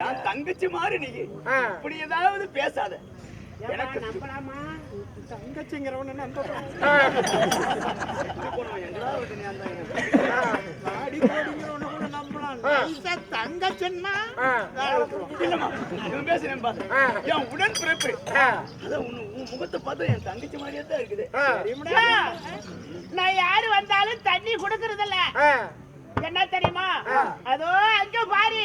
நான் தங்கச்சி மாறு நீ. இப்படி ஏதாவது பேசாத. எனக்கு நம்பலாமா? தங்கச்சிங்கிறவன தங்கச்சன்னா பேசுறேன் என் உடன் பிறப்பு அதான் உன் முகத்தை பார்த்தா என் தங்கச்சி மாதிரியே தான் இருக்குது. நான் யாரு வந்தாலும் தண்ணி குடுக்கறதில்ல. என்ன தெரியுமா? அதோ அங்க பாரு.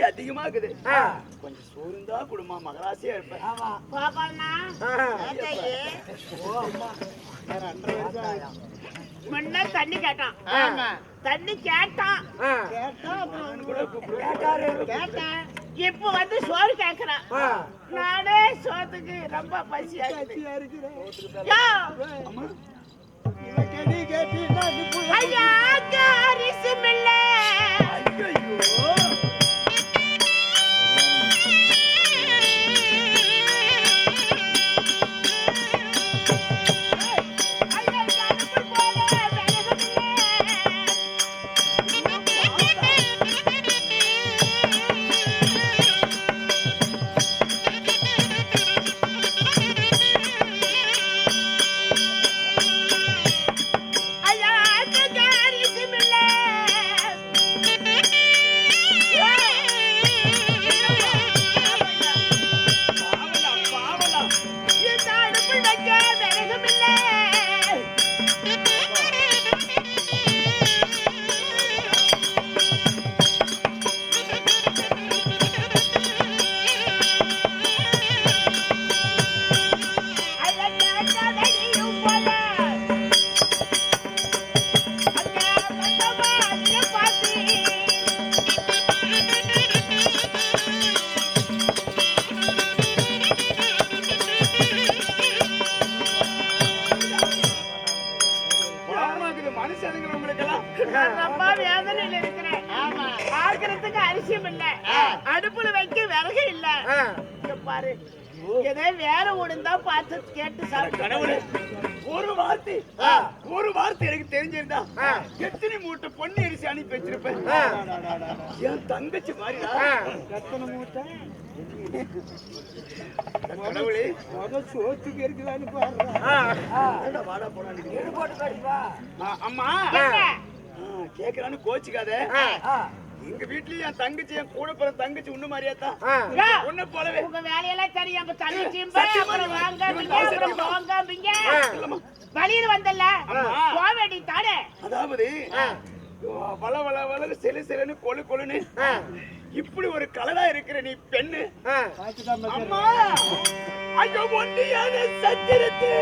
அதிகமா இருக்குது கொஞ்சம் சோர்ந்தா குடுமா மகராசியா இருப்பேன். தண்ணி கேட்டான். தண்ணி கேட்டான். கேட்டான் கேட்டேன். இப்ப வந்து சோறு கேக்குறான். நானே சோத்துக்கு ரொம்ப பசியா இருக்கிறேன் ஐயா அரிசி மில்லை கடவுளே. முத சோத்துக்கு அம்மா? ஆ, கேக்குறான்னு கோச்சிக்காத. எங்க வீட்லயும் என் தங்கச்சி என் கூட தங்கச்சி உன்ன மாதிரியா தான். உன்ன போலவே. உங்க வேலையெல்லாம் தெரியும் அங்க தங்கச்சியும் அப்புறம் வாங்காமீங்க அப்புறம். இல்லம்மா. வழியில வந்தல்ல. கோவேடி தானே? அதாவது. வள வள வள செலு செலுன்னு கொழு கொழுன்னு. இப்படி ஒரு கலரா இருக்கிற நீ பெண்ணு. அம்மா ஐயோ ஒண்டியான சத்திரத்து.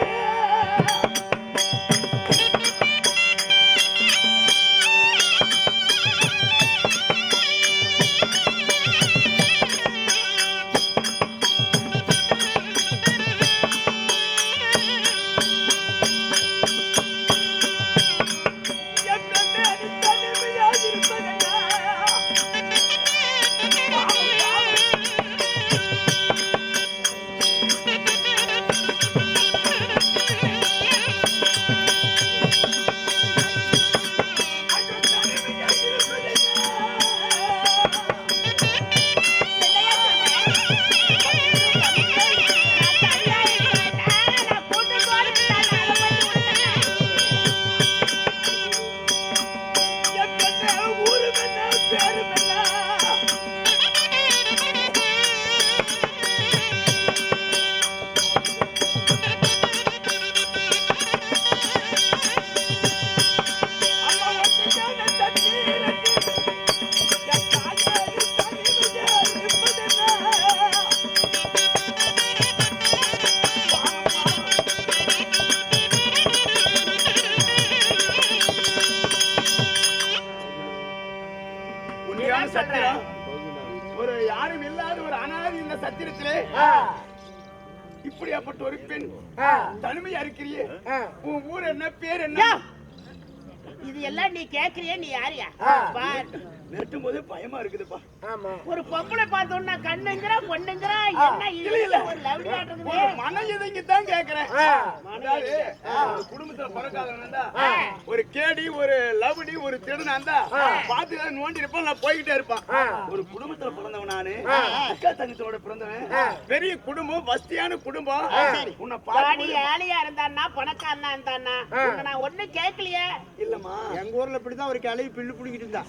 எல்லாம் நீ கேக்குறிய நீ யாரியா ஆ. பார் நிறுத்தும் போதே பயமா இருக்குதுப்பா. ஆமா. ஒரு பொம்பளை பார்த்தோம்னா கண்ணுங்கிறா பொண்ணுங்கிறா என்ன இல்ல, இல்ல. ஒரு மன இதங்கி தான் கேக்குறேன். குடும்பத்துல பிறக்காதவன். ஒரு கேடி ஒரு லவடி ஒரு திருடனா இருந்தா பாத்து நோண்டி இருப்பான் நான் போய்கிட்டே இருப்பான். ஒரு குடும்பத்துல பிறந்தவன் நானு. அக்கா தங்கச்சோட பிறந்தவன். பெரிய குடும்பம் வசதியான குடும்பம். உன்னை பாடி ஏழையா இருந்தான்னா பணக்காரனா இருந்தானா ஆ. உன்னை நான் ஒண்ணும் கேட்கலையே இல்லம்மா. எங்க ஊர்ல இப்படிதான் ஒரு கிளவி பில்லு பிடிக்கிட்டு இருந்தா.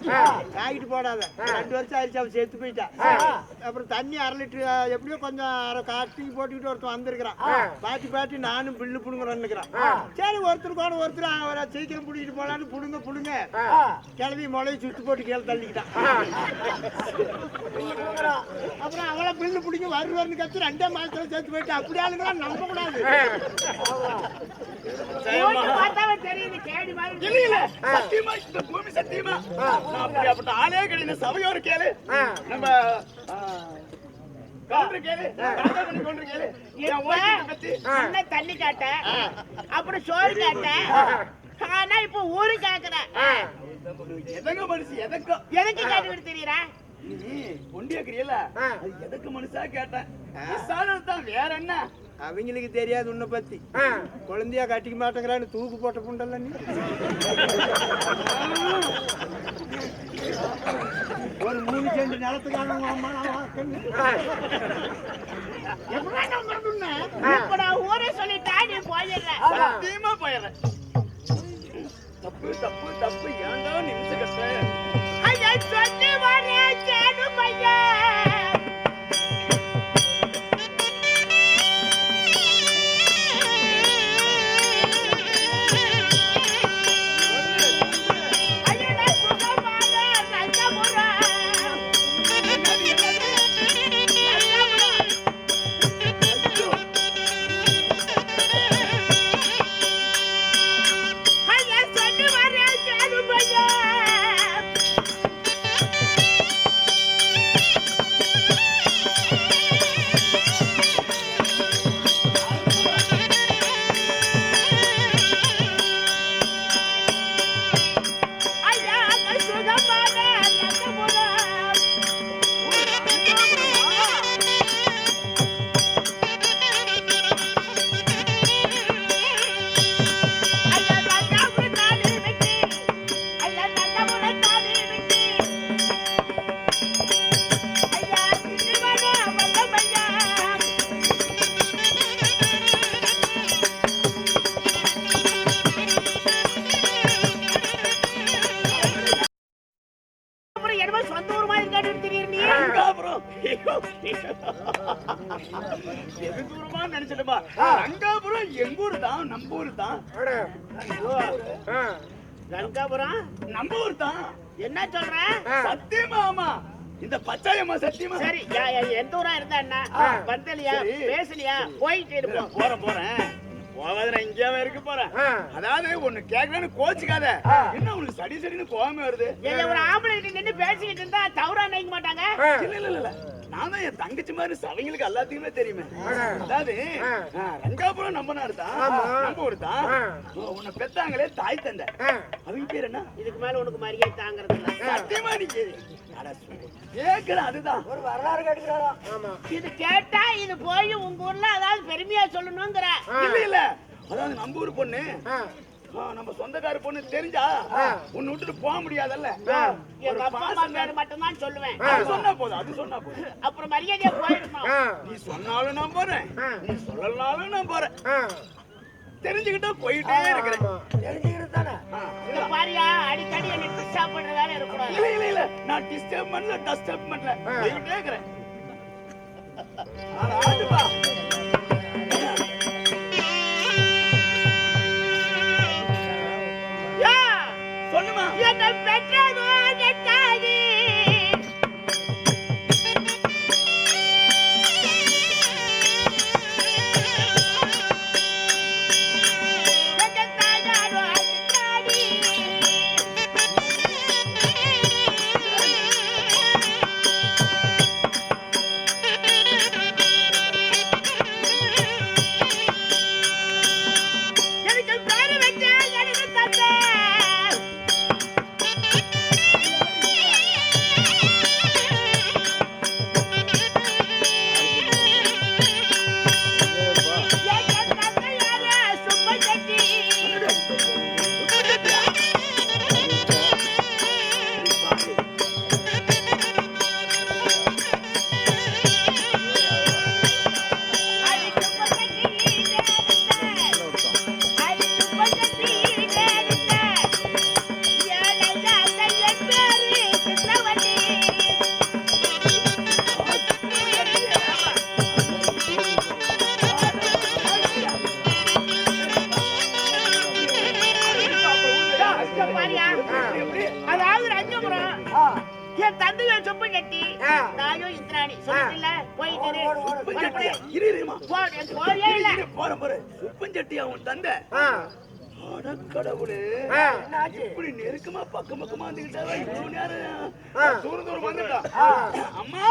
காய்கிட்டு போடாத. ரெண்டு வருஷம் ஆயிடுச்சு அவன் செத்து போயிட்டா. அப்புறம் தண்ணி அரை லிட்டர் எப்படியோ கொஞ்சம் அரை காட்டி போட்டுக்கிட்டு ஒருத்தன் வந்திருக்கிறான். பாட்டி பாட்டி நானும் பில்லு புடுங்குறேன்னுக்கிறான். சரி ஒருத்தர் கூட ஒருத்தர் அவரை சீக்கிரம் பிடிக்கிட்டு போலான்னு புடுங்க புடுங்க. கிளவி முளையை சுத்து போட்டு கீழே தள்ளிக்கிட்டான். அப்புறம் அவளை பில்லு பிடிங்க வருவார்னு கத்து ரெண்டே மாசத்துல சேர்த்து போயிட்டு. அப்படி ஆளுங்களா நம்ப கூடாது தெரியுது கேடி மாதிரி இல்ல இல்ல. சத்தியமா இந்த பூமி சத்தியமா? நான் அப்படியாப்பட்ட ஆளே கிடையாது சபையோர் கேளு. நம்ம தண்ணி காட்ட அப்புறம் சோறு காட்ட. ஆனா இப்ப ஊரு கேக்குற. எதங்க மனுஷி எதங்க எதுக்கு கேட்டுக்கிட்டு தெரியற? நீ எதற்கு மனுஷா கேட்டேன் தான் வேற என்ன? அவங்களுக்கு தெரியாது உன்னை பத்தி. குழந்தையா கட்டிக்க மாட்டேங்கிறான்னு தூக்கு போட்ட புண்டல்ல நீ. ஒரு மூணு செண்டு நிலத்துக்கான ஊரே சொல்லிட்டா நீ போயிடுறேன் தப்பு தப்பு தப்பு. ஏன்டா நிமிஷம் கட்ட? அதாவது ஒண்ணு கேட்கலன்னு கோச்சுக்காத. என்ன உனக்கு சடி சடின்னு கோவமே வருது? ஒரு ஆம்பளை நின்னு பேசிக்கிட்டு இருந்தா தவறா நினைக்க மாட்டாங்க? இல்ல இல்ல இல்ல நான் என் தங்கச்சி மாதிரி சவங்களுக்கு எல்லாத்துக்குமே தெரியுமே. அதாவது ரங்காபுரம் நம்ம நாடு தான். நம்ம ஊர் தான். உன்னை பெத்தாங்களே தாய் தந்தை. அவங்க பேர் என்ன? இதுக்கு மேல உனக்கு மரியாதை தாங்கறது சத்தியமா நீ கேக்குற அதுதான். ஒரு வரலாறு இது கேட்டா இது போய் உங்க ஊர்ல அதாவது பெருமையா சொல்லணுங்கிற. இல்ல இல்ல. அதாவது நம்ம ஊர் பொண்ணு. ஆ, நம்ம சொந்தக்கார பொண்ணு தெரிஞ்சா உன்னை விட்டுட்டு போக முடியாதல்ல? எங்க அப்பா அம்மா பேரு மட்டும் தான் சொல்லுவேன். அது சொன்னா போதும் அது சொன்னா போதும். அப்புறம் மரியாதையா போயிடணும். நீ சொன்னாலும் நான் போறேன். நீ சொல்லலாலும் நான் போறேன். தெரிஞ்சுக்கிட்டா போயிட்டே இருக்கிறேன். தெரிஞ்சுக்கிறது தானே பாரியா அடிக்கடி என்ன டிஸ்டர்ப் பண்ற வேலை இருக்கக்கூடாது. இல்ல இல்ல இல்ல. நான் டிஸ்டர்ப் பண்ணல டிஸ்டர்ப் பண்ணல போயிட்டே இருக்கிறேன். ஆனா. பக்கம் பக்கமா வந்துகிட்டா இவ்வளவு நேரம் தூரம் தூரம் வந்துட்டா. அம்மா.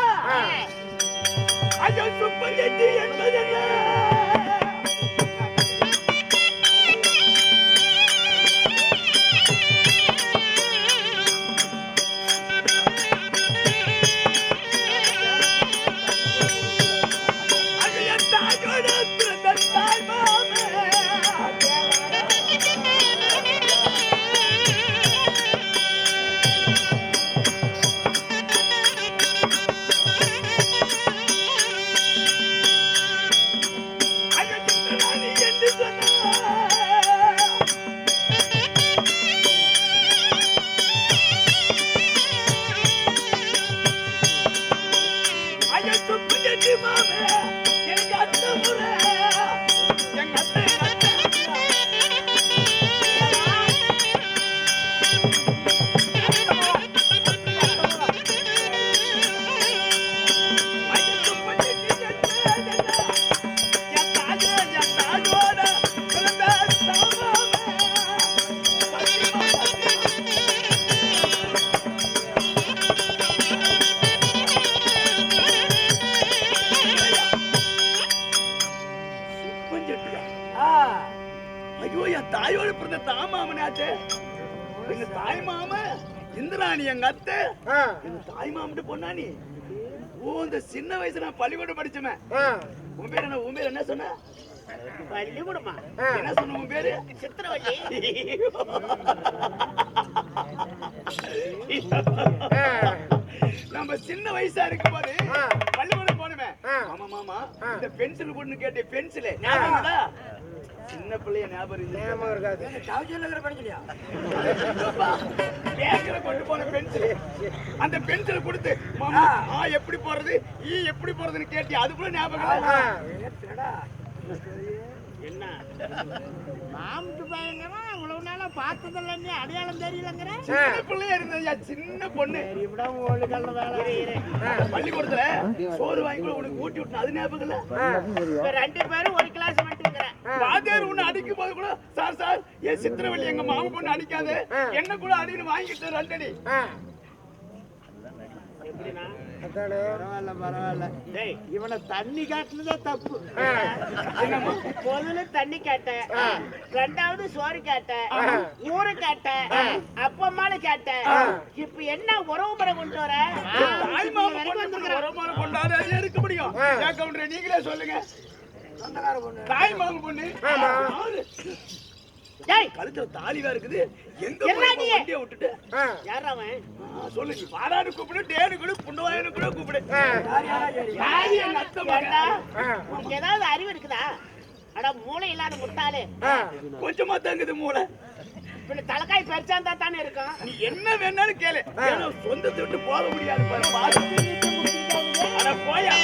பள்ளிக்கூடம் படிச்சவன். உன் பேர் என்ன? உன் பேர் என்ன சொன்ன? பள்ளிக்கூடமா? என்ன சொன்ன உன் பேரு? சித்திரவள்ளி. நம்ம சின்ன வயசா இருக்கும் போது பள்ளிக்கூடம் போனமே ஆமா மாமா இந்த பென்சில் கொண்டு கேட்டே பென்சில் சின்ன பிள்ளைய ஞாபகம் ஞாபகம் இருக்காது. பேங்க்ல கொண்டு போன பென்சில். அந்த பென்சில் கொடுத்து மாமா ஆ. எப்படி போறது? ஈ எப்படி போறதுன்னு கேட்டி அது கூட ஞாபகம் என்ன? மாமுட்டு பையங்கிறான் இவ்வளவு நாளா பார்த்ததில்ல நீ அடையாளம் தெரியலங்கிற? சின்ன பிள்ளையா சின்ன பொண்ணு. இப்படா ஓடு கல்ல வேலை பள்ளிக்கூடத்துல சோறு வாங்கி கூட உனக்கு ஊட்டி விட்டு அது ஞாபகம் இல்ல? இப்ப ரெண்டு பேரும் ஒரு கிளாஸ் வாத்தியார் உன்னை அடிக்கும் போது கூட சார் சார் என் சித்திரவள்ளி எங்க மாமா பொண்ணு அடிக்காது. என்ன கூட அடின்னு வாங்கிட்டு ரெண்டடி பரவாயில்ல பரவாயில்ல. டேய். இவனை தண்ணி காட்டுனதே தப்பு. முதல்ல தண்ணி கேட்டேன் ரெண்டாவது சோறு கேட்டேன் ஊரு கேட்டேன் அப்பம்மால கேட்டேன் இப்ப என்ன உறவு முறை கொண்டு வர? பொண்ணு உரமான கொண்டாட இருக்க முடியும்? நீங்களே சொல்லுங்க. தாய் மாமா பொண்ணு. கழுத்துல தாலிவா இருக்குது. எங்க? வண்டியை விட்டுட்டு? யார் அவன்? சொல்லு. வாடான்னு கூப்பிடு டேனு கூட புண்டவாயனு கூட கூப்பிடு. மகன். உனக்கு ஏதாவது அறிவு இருக்குதா? அட மூளை இல்லாத முட்டாளு. கொஞ்சமா தங்குது மூளை. இப்ப தலைக்காய் பெருசாந்தா தானே இருக்கும். நீ என்ன வேணாலும் கேளு. சொந்தத்தை விட்டு போக முடியாது பாரு போயா.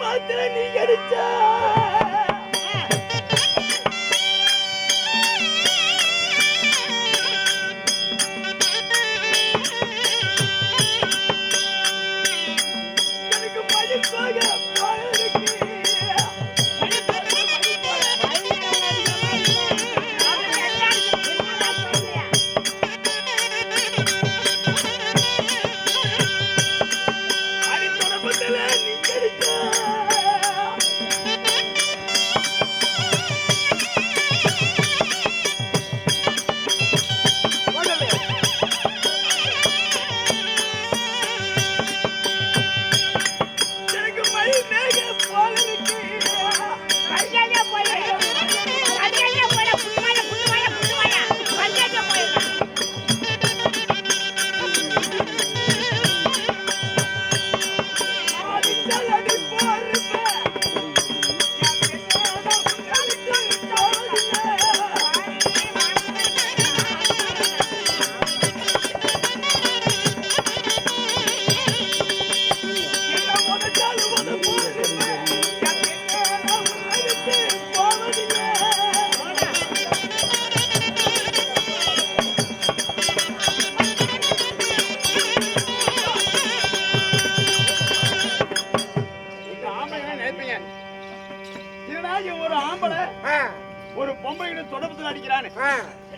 மாத்திர நீ அடிச்ச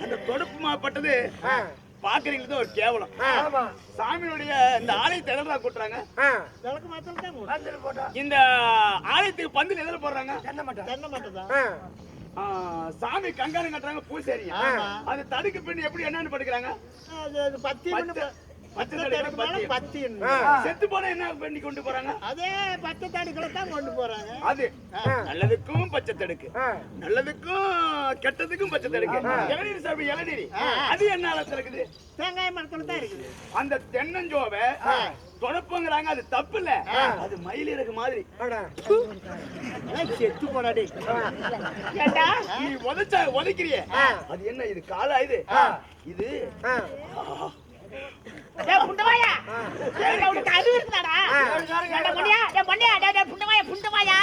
அந்த தொடப்பு மாப்பட்டது பாக்குறீங்களுக்கு ஒரு கேவலம். ஆமா. சாமியினுடைய இந்த ஆலயத்தை எதில் கூட்டுறாங்க. இந்த ஆலயத்துக்கு பந்தல் எதில் போடுறாங்க? சாமி கங்காரம் கட்டுறாங்க பூசேரி. அது தடுக்கு பின் எப்படி என்னன்னு படுக்கிறாங்க? அது அது பத்தி மேல பத்தி. செத்து போனா என்ன பண்ணி கொண்டு போறாங்க? அதே பச்சை தடுக்களை தான் கொண்டு போறாங்க. அது. நல்லதுக்கும் பச்சை தடுக்கு நல்லதுக்கும் கெட்டதுக்கும் பச்சை தடுக்கு இளநீர் சாமி இளநீர். அது என்ன அளத்துல இருக்குது? தேங்காய் மரத்துல தான் இருக்குது. அந்த தென்னஞ்சோவை தொடப்பங்கிறாங்க அது தப்பு இல்ல அது மயிலிறகு மாதிரி. அடா ஏய், செத்து போடாடி ஏண்டா? நீ உதைச்சா உதைக்கிறியே. அது என்ன இது காலா இது? இது டேய் உனக்கு அறிவு இருக்குதாடா? பொண்ணியா? டேய் பொண்ணியா டேய் டேய் புண்டவாயா புண்டவாயா?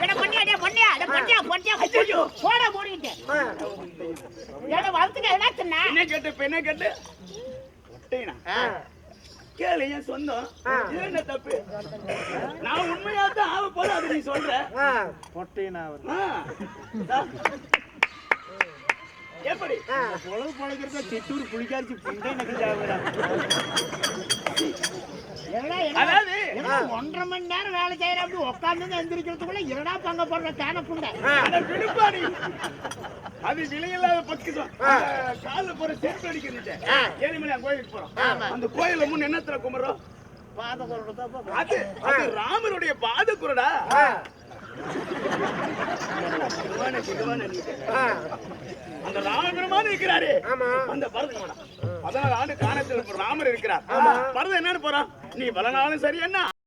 டேய் பொண்ணியா டேய் பொண்ணியா டேய் பொண்ணியா பொண்ணியா ஐயோ போட மூடிட்டு ஆ. டேய் வளர்த்துக்க என்ன சொன்னா? என்ன கேட்டு இப்ப என்ன கேட்டு? ஒட்டைனா கேளு என் சொந்தம். இது என்ன தப்பு? நான் உண்மையா தான் ஆக போது அது நீ சொல்ற. பொட்டைனா. எப்படி? உழவு பழகிறத சித்தூர் புளிக்காரிச்சு புண்டை நக்கிட்டாங்கடா அதாவது ஒன்றரை மணி நேரம் வேலை செய்யற அப்படி உட்காந்து எந்திரிக்கிறதுக்குள்ள இரடா பங்க போடுற தேன புண்டை? விழுப்பாடி அது விலையில்லாத பக்கிசம் கால போற செருப்பு அடிக்கிறது ஏழுமலையா கோயிலுக்கு போறோம். அந்த கோயில முன் என்னத்துல கும்பிடுறோம்? பாத குரல் அது அது ராமருடைய பாத குரடா அந்த ராமபெருமான் இருக்கிறாரு. அந்த பரதன் பதினாலு ஆண்டு காலத்தில் ராமர் இருக்கிறார். பரதன் என்னன்னு போறான்? நீ பல நாளும் சரி என்ன?